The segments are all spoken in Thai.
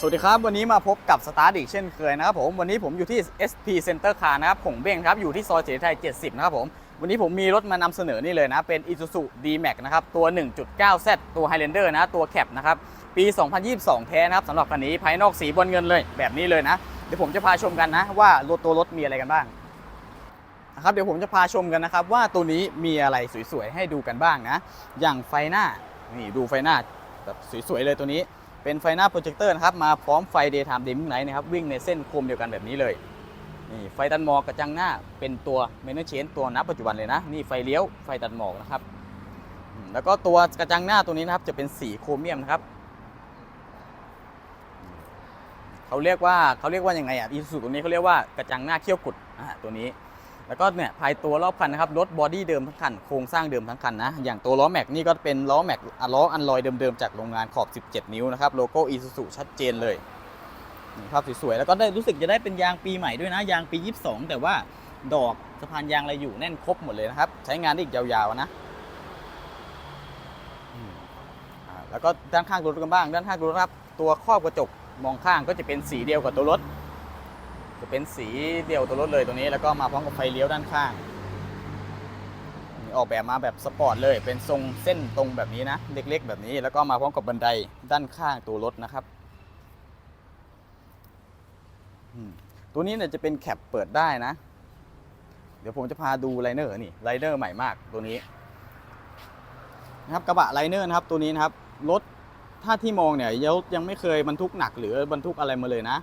สวัสดีครับ วันนี้มาพบกับสตาร์ทอีกเช่นเคยนะครับผมวันนี้ผมอยู่ที่ SP Center Car นะครับผงเบ้งครับอยู่ที่ซอยเฉลิมไทย 70 นะครับผมวันนี้ผมมีรถมานำเสนอนี่เลยนะ เป็น Isuzu D-Max นะครับ ตัว 1.9Z ตัว Highlander นะ ตัวแคปนะครับ ปี 2022 แท้นะครับสำหรับคันนี้ภายนอกสีบอลเงินเลยแบบนี้เลยนะ เดี๋ยวผมจะพาชมกันนะ ว่ารถตัวรถมีอะไรกันบ้างนะครับเดี๋ยวผมจะพาชมกันนะครับ ว่าตัวนี้มีอะไรสวยๆให้ดูกันบ้างนะ อย่างไฟหน้านี่ดูไฟหน้าแบบสวยๆเลยตัวนี้ เป็นไฟหน้าโปรเจคเตอร์นะครับ มาพร้อมไฟ Daytime Dimming Light นะครับ วิ่งในเส้นโคมเดียวกันแบบนี้เลย นี่ไฟตัดหมอกกระจังหน้าเป็นตัวเมนเชนตัวนับปัจจุบันเลยนะ นี่ไฟเลี้ยวไฟตัดหมอกนะครับ แล้วก็ตัวกระจังหน้าตัวนี้นะครับ จะเป็นสีโครเมียมนะครับเขาเรียกว่าเขาเรียกว่ายังไงอะอีซูตัวนี้เขาเรียกว่ากระจังหน้าเขี้ยวกุดอ่าตัวนี้ แล้วก็เนี่ยภายตัวรอบคันนะครับรถบอดี้เดิมทั้งคันโครงสร้างเดิมทั้งคันนะ อย่างตัวล้อแม็กนี่ก็เป็นล้อแม็กล้ออันลอยเดิมๆจากโรงงานขอบ 17 นิ้วนะครับโลโก้อีซูซูชัดเจนเลยนี่ภาพสวยๆแล้วก็ได้รู้สึกจะได้เป็นยางปีใหม่ด้วยนะ ยางปี 22 แต่ว่าดอกสะพานยางอะไรอยู่แน่นครบหมดเลยนะครับ ใช้งานได้อีกยาวๆนะแล้วก็ด้านข้างรถกันบ้างด้านข้างรถครับตัวครอบกระจกมองข้างก็จะเป็นสีเดียวกับตัวรถ จะเป็นสีเดียวตัวรถเลยตัวนี้ แล้วก็มาพร้อมกับไฟเลี้ยวด้านข้างออกแบบมาแบบสปอร์ตเลย เป็นทรงเส้นตรงแบบนี้นะ เล็กๆ แบบนี้ แล้วก็มาพร้อมกับบันไดด้านข้างตัวรถนะครับตัวนี้เนี่ยจะเป็นแคปเปิดได้นะ เดี๋ยวผมจะพาดูไลเนอร์นี่ไลเนอร์ใหม่มากตัวนี้นะครับกระบะไลเนอร์นะครับตัวนี้นะครับรถถ้าที่มองเนี่ยยังไม่เคยบรรทุกหนักหรือบรรทุกอะไรมาเลยนะ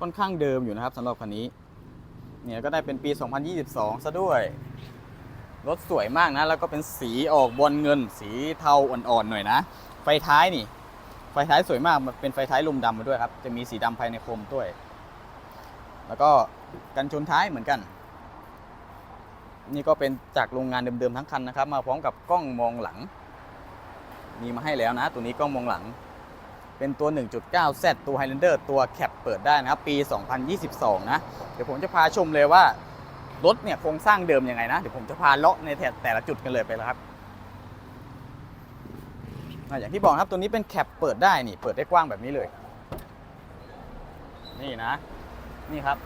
ค่อนข้างเดิมอยู่นะครับสำหรับคันนี้ เนี่ยก็ได้เป็นปี 2022 ซะด้วย รถสวยมากนะ แล้วก็เป็นสีออกบอลเงิน สีเทาอ่อนๆหน่อยนะ ไฟท้ายนี่ ไฟท้ายสวยมากมันเป็นไฟท้ายลมดำมาด้วยครับ จะมีสีดำภายในโคมด้วย แล้วก็กันชนท้ายเหมือนกัน นี่ก็เป็นจากโรงงานเดิมๆทั้งคันนะครับ มาพร้อมกับกล้องมองหลัง มีมาให้แล้วนะ ตัวนี้กล้องมองหลัง เป็นตัว 1.9Z ตัว Highlander ตัวแคปเปิดได้นะครับ ปี 2022 นะ เดี๋ยวผมจะพาชมเลยว่า รถเนี่ยโครงสร้างเดิมยังไงนะ เดี๋ยวผมจะพาเลาะในแต่แต่ละจุดกันเลยไปแล้วครับอย่างที่บอกครับตัวนี้เป็นแคปเปิดได้นี่ เปิดได้กว้างแบบนี้เลย นี่นะ นี่ครับ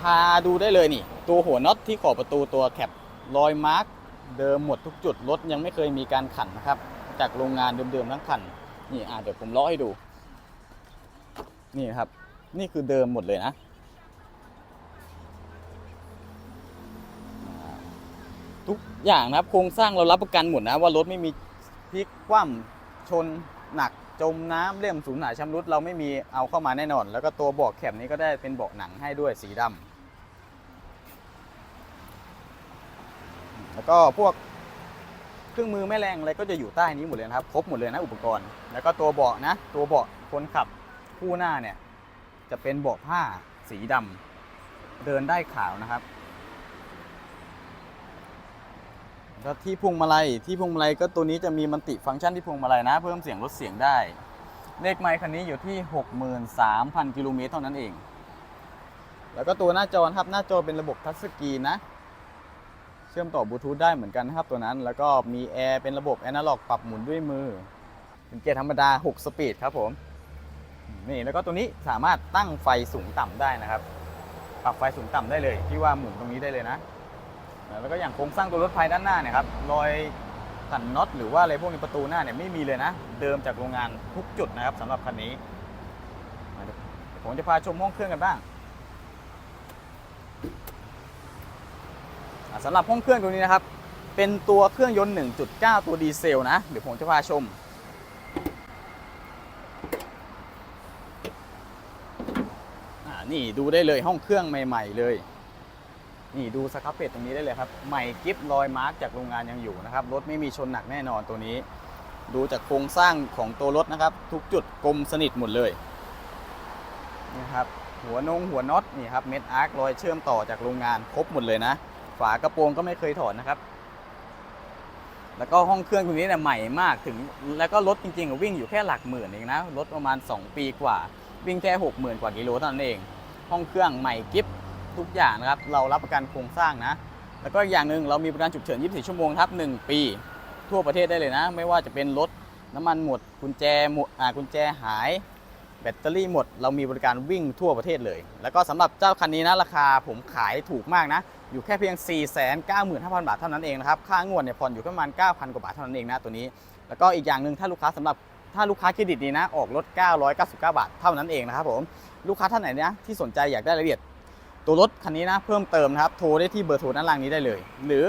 พาดูได้เลยนี่ ตัวหัวน็อตที่ขอบประตูตัวแคปรอยมาร์กเดิมหมดทุกจุดรถยังไม่เคยมีการขันนะครับ จากโรงงานเดิมๆทั้งคัน นี่อะเดี๋ยวผมลาะให้ดู นี่ครับ นี่คือเดิมหมดเลยนะทุกอย่างนะครับโครงสร้างเรารับประกันหมดนะว่ารถไม่มีพลิกคว่ำชนหนักจมน้ำเลี่ยมสูญหายชำรุดเราไม่มีเอาเข้ามาแน่นอน แล้วก็ตัวเบาะแคบนี้ก็ได้เป็นเบาะหนังให้ด้วยสีดำแล้วก็พวก รื่องมือแม่แรงอะไรก็จะอยู่ใต้นี้หมดเลยนะครับครบหมดเลยนะอุปกรณ์ แล้วก็ตัวเบาะนะ ตัวเบาะคนขับคู่หน้าเนี่ยจะเป็นเบาะผ้าสีดำเดินได้ขาวนะครับแล้วที่พวงมาลัยที่พวงมาลัยก็ตัวนี้จะมีมันติฟังก์ชันที่พวงมาลัยนะ เพิ่มเสียงลดเสียงได้ เลขไมค์คันนี้อยู่ที่ 63,000 กิโลเมตรเท่านั้นเอง แล้วก็ตัวหน้าจอครับหน้าจอเป็นระบบทัชสกรีนนะ เชื่อมต่อบลูทูธได้เหมือนกันนะครับตัวนั้น แล้วก็มีแอร์เป็นระบบแอนาล็อกปรับหมุนด้วยมือเป็นเกียร์ธรรมดา 6 สปีดครับผมนี่แล้วก็ตัวนี้สามารถตั้งไฟสูงต่ำได้นะครับ ปรับไฟสูงต่ำได้เลยที่ว่าหมุนตรงนี้ได้เลยนะ แล้วก็อย่างโครงสร้างตัวรถไฟด้านหน้าเนี่ยครับรอยขันน็อตหรือว่าอะไรพวกนี้ประตูหน้าเนี่ยไม่มีเลยนะ เดิมจากโรงงานทุกจุดนะครับสำหรับคันนี้ผมจะพาชมห้องเครื่องกันบ้าง อะ สำหรับห้องเครื่องตัวนี้นะครับ เป็นตัวเครื่องยนต์ 1.9 ตัวดีเซลนะ เดี๋ยวผมจะพาชม นี่ดูได้เลยห้องเครื่องใหม่ ๆ เลย นี่ดูสครับเพจตรงนี้ได้เลยครับ ใหม่กิฟรอยมาร์กจากโรงงานยังอยู่นะครับ รถไม่มีชนหนักแน่นอนตัวนี้ ดูจากโครงสร้างของตัวรถนะครับ ทุกจุดกลมสนิทหมดเลยนี่ครับหัวนงหัวน็อตนี่ครับเม็ดอาร์ครอยเชื่อมต่อจากโรงงานครบหมดเลยนะ ฝากระโปรงก็ไม่เคยถอดนะครับ แล้วก็ห้องเครื่องตรงนี้เนี่ยใหม่มากถึง แล้วก็รถจริงๆวิ่งอยู่แค่หลักหมื่นเองนะรถประมาณ 2 ปีกว่า วิ่งแค่60,000กว่ากิโลเท่านั้นเอง ห้องเครื่องใหม่กิฟทุกอย่างนะครับ เรารับประกันโครงสร้างนะ แล้วก็อย่างหนึ่งเรามีประกันฉุกเฉิน 24 ชั่วโมงครับ 1 ปี ทั่วประเทศได้เลยนะ ไม่ว่าจะเป็นรถน้ำมันหมดกุญแจหมดอ่ากุญแจหาย แบตเตอรี่หมด เรามีบริการวิ่งทั่วประเทศเลย แล้วก็สำหรับเจ้าคันนี้นะราคาผมขายถูกมากนะ อยู่แค่เพียง 495,000 บาทเท่านั้นเองนะครับ ค่างวดเนี่ยผ่อนอยู่แค่ประมาณ 9,000 กว่าบาทเท่านั้นเองนะตัวนี้ แล้วก็อีกอย่างหนึ่งถ้าลูกค้าสำหรับถ้าลูกค้าเครดิตดีนะ ออกรถ999 บาทเท่านั้นเองนะครับผม ลูกค้าท่านไหนนะที่สนใจอยากได้รายละเอียด ตัวรถคันนี้นะเพิ่มเติมนะครับ โทรได้ที่เบอร์โทรด้านล่างนี้ได้เลย หรือ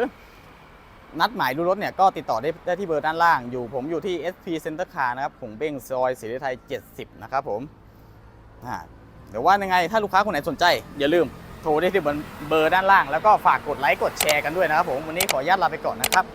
นัดหมายดูรถเนี่ยก็ติดต่อได้ได้ที่เบอร์ด้านล่าง อยู่ผมอยู่ที่ SP Center Car นะครับผมเบ้งซอยศรีไทย 70 นะครับผมอ่าเดี๋ยวว่ายังไงถ้าลูกค้าคนไหนสนใจ อย่าลืม โทรได้ที่เบอร์เบอร์ด้านล่าง แล้วก็ฝากกดไลค์กดแชร์กันด้วยนะครับผมวันนี้ขออนุญาตลาไปก่อนนะครับ